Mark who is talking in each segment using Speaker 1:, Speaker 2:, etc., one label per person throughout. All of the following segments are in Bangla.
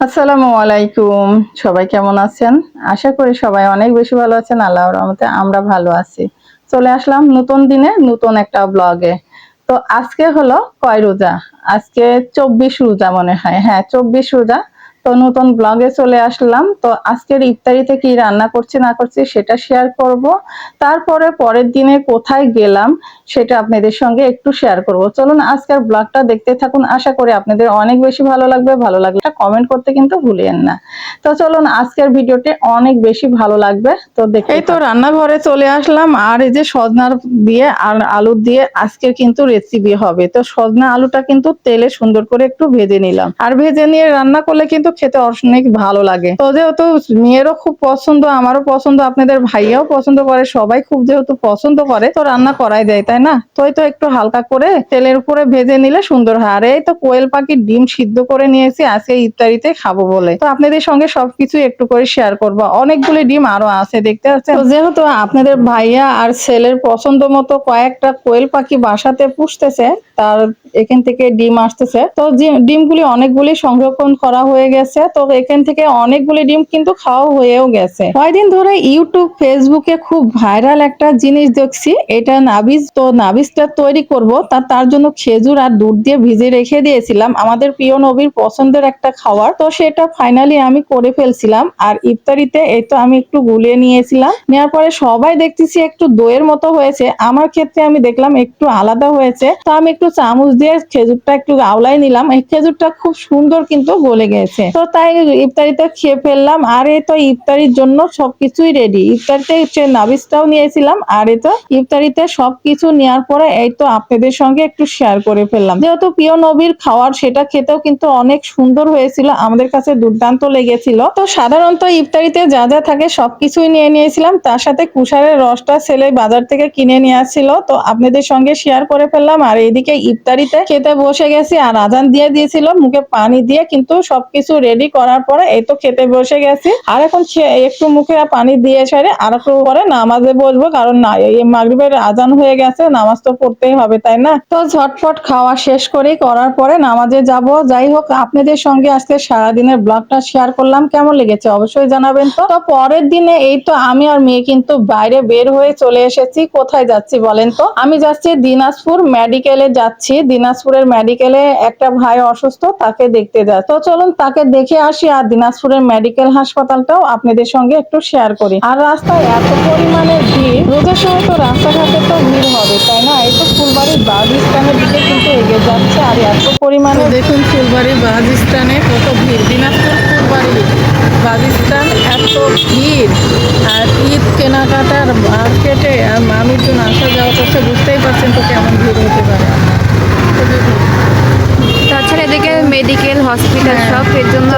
Speaker 1: আসসালামু আলাইকুম। সবাই কেমন আছেন? আশা করি সবাই অনেক বেশি ভালো আছেন আল্লাহ রহমতে আমরা ভালো আছি। চলে আসলাম নতুন দিনে, নতুন একটা ব্লগে তো আজকে হলো কয় রোজা? আজকে চব্বিশ রোজা মনে হয়। হ্যাঁ চব্বিশ রোজা। তো নতুন ব্লগে চলে আসলাম। তো আজকের ইফতারিতে কি রান্না করছি না করছি সেটা শেয়ার করব। তারপরে পরের দিনে কোথায় গেলাম সেটা আপনাদের সঙ্গে একটু শেয়ার করব। চলুন আজকের ব্লগটা দেখতে থাকুন। আশা করি আপনাদের অনেক বেশি ভালো লাগবে। ভালো লাগলে কমেন্ট করতে কিন্তু ভুলিয়েন না। তো চলুন আজকের ভিডিওটি অনেক বেশি ভালো লাগবে। তো দেখে এই তো রান্নাঘরে চলে আসলাম। আর এই যে সজনার দিয়ে আর আলু দিয়ে আজকের কিন্তু রেসিপি হবে। তো সজনা আলুটা কিন্তু তেলে সুন্দর করে একটু ভেজে নিলাম। আর ভেজে নিয়ে রান্না করলে কিন্তু খেতে অনেক ভালো লাগে। তো যেহেতু মেয়েরও খুব পছন্দ, আমারও পছন্দ, আপনাদের ভাইয়াও পছন্দ করে, সবাই খুব যেহেতু পছন্দ করে, তো রান্না করাই যায় তাই না? তো তো একটু হালকা করে তেলের উপরে ভেজে নিলে সুন্দর হয়। আর এই তো কোয়েল পাখির ডিম সিদ্ধ করে নিয়েছি, আজকে ইফতারিতে খাব বলে। তো আপনাদের সঙ্গে সবকিছু একটু করে শেয়ার করব। অনেকগুলি ডিম আরও আছে, দেখতে পাচ্ছেন? যেহেতু আপনাদের ভাইয়া আর ছেলের পছন্দ মতো কয়েকটা কোয়েল পাখি বাসাতে পুষতেছে, তার এখান থেকে ডিম আসতেছে। তো ডিমগুলি অনেকগুলি সংরক্ষণ করা হয়ে গেছে তো এখান থেকে অনেকগুলি ডিম কিন্তু খাওয়া হয়েও গেছে। কয়দিন ধরে ইউটিউব ফেসবুকে খুব ভাইরাল একটা জিনিস দেখছি, এটা নাবিজ, তো নাবিজটা তৈরি করব, তা তার জন্য খেজুর আর দুধ দিয়ে ভিজে রেখে দিয়েছিলাম। আমাদের প্রিয় নবীর পছন্দের একটা খাবার। তো সেটা ফাইনালি আমি করে ফেলছিলাম, আর ইফতারিতে এই তো আমি একটু গুলিয়ে নিয়েছিলাম। নেওয়ার পরে সবাই দেখতেছি একটু দইয়ের মতো হয়েছে। আমার ক্ষেত্রে আমি দেখলাম একটু আলাদা হয়েছে। তো আমি একটু চামচ দিয়ে খেজুরটা একটু আওলাই নিলাম। এই খেজুরটা খুব সুন্দর কিন্তু গলে গেছে। তো তাই ইফতারিতে খেয়ে ফেললাম। আর এই তো ইফতারির জন্য সবকিছুই রেডি ইফতারিতে হচ্ছে নাবিজটাও নিয়েছিলাম। আর এই তো ইফতারিতে সবকিছু নেওয়ার পরে এই তো আপনাদের সঙ্গে একটু শেয়ার করে ফেললাম। যেহেতু প্রিয় নবীর খাওয়ার সেটা খেতেও কিন্তু অনেক সুন্দর হয়েছিল, আমাদের কাছে দুর্দান্ত লেগেছিল। তো সাধারণত ইফতারিতে যা যা থাকে সবকিছুই নিয়ে নিয়েছিলাম। তার সাথে কুষারের রসটা ছেলে বাজার থেকে কিনে নিয়ে আসছিল। তো আপনাদের সঙ্গে শেয়ার করে ফেললাম। আর এদিকে ইফতারিতে খেতে বসে গেছি। আর আজান দিয়ে দিয়েছিল, মুখে পানি দিয়ে, কিন্তু সবকিছু রেডি করার পরে এই তো খেতে বসে গেছি। আর এখন একটু মুখে পানি দিয়ে সারে আর একটু পরে নামাজে বসবো, কারণ না এই মাগরিবের আজান হয়ে গেছে, নামাজ তো পড়তেই হবে, তাই না? তো ঝটপট খাওয়া শেষ করি, করার পরে নামাজে যাব। যাই হোক, আপনাদের সঙ্গে আজকে সারাদিনের ব্লগটা শেয়ার করলাম, কেমন লেগেছে অবশ্যই জানাবেন তো। তো পরের দিনে এই তো আমি আর মেয়ে কিন্তু বাইরে বের হয়ে চলে এসেছি, কোথায় যাচ্ছি বলেন তো? আমি যাচ্ছি দিনাজপুর মেডিকেলে যাচ্ছি। দিনাজপুরের মেডিকেলে একটা ভাই অসুস্থ, তাকে দেখতে যা তো চলুন তাকে দেখে আসি আর দিনাজপুরের মেডিকেল হাসপাতালটাও আপনাদের সঙ্গে একটু শেয়ার করি। আর রাস্তায় এত পরিমাণে ভিড় রোজের সময় তো রাস্তাঘাটে তো ভিড় হবে তাই না? এই তো ফুলবাড়ির বাস স্ট্যান্ডের দিকে কিন্তু এগিয়ে যাচ্ছে আর এত পরিমাণে দেখুন ফুলবাড়ির বাস স্ট্যান্ডে কত ভিড়। দিনাজপুর ফুলবাড়ি বাস স্ট্যান্ড এত ভিড়। আর ঈদ কেনাকাটার মার্কেটে আর মানুষজন আসা যাওয়া করছে বুঝতেই পারছেন তো কেমন ভিড় হতে পারে।
Speaker 2: তাছাড়া এদিকে মেডিকেল হসপিটাল। সব এর জন্য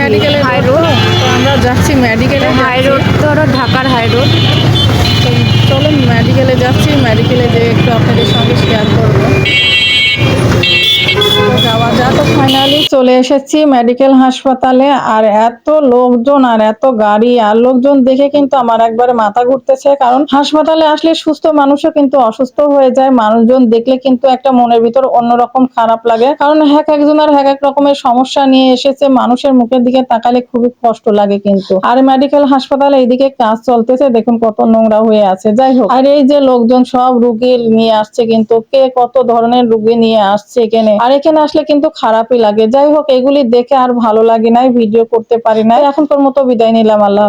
Speaker 1: মেডিকেলে
Speaker 2: হাই রোড
Speaker 1: আমরা যাচ্ছি মেডিকেলে
Speaker 2: হাই রোড ধরো ঢাকার হাই রোড।
Speaker 1: চলো মেডিকেলে যাচ্ছি মেডিকেলে যেয়ে একটু আপনাদের সঙ্গে শেয়ার করব তো যাওয়া যা তো ফাইনালি চলে এসেছি মেডিকেল হাসপাতালে, আর এত লোকজন আর এত গাড়ি, আর লোকজন দেখে কিন্তু আমার একবারে মাথা ঘুরতেছে। কারণ হাসপাতালে আসলে সুস্থ মানুষও কিন্তু অসুস্থ হয়ে যায়, মানুষজন দেখলে কিন্তু একটা মনের ভিতর অন্যরকম খারাপ লাগে। কারণ হ্যাক একজনের হ্যাক এক রকমের সমস্যা নিয়ে এসেছে, মানুষের মুখের দিকে তাকালে খুবই কষ্ট লাগে কিন্তু। আর মেডিকেল হাসপাতালে এইদিকে কাজ চলতেছে, দেখুন কত নোংরা হয়ে আছে। যাই হোক, আর এই যে লোকজন সব রুগী নিয়ে আসছে কিন্তু, কে কত ধরনের রুগী নিয়ে আসছে এখানে? আর এখানে আসলে কিন্তু খারাপই লাগে। যাই হোক, এগুলি দেখে আর ভালো লাগে নাই, ভিডিও করতে পারি নাই এখনকার মতো বিদায় নিলাম, আল্লাহ।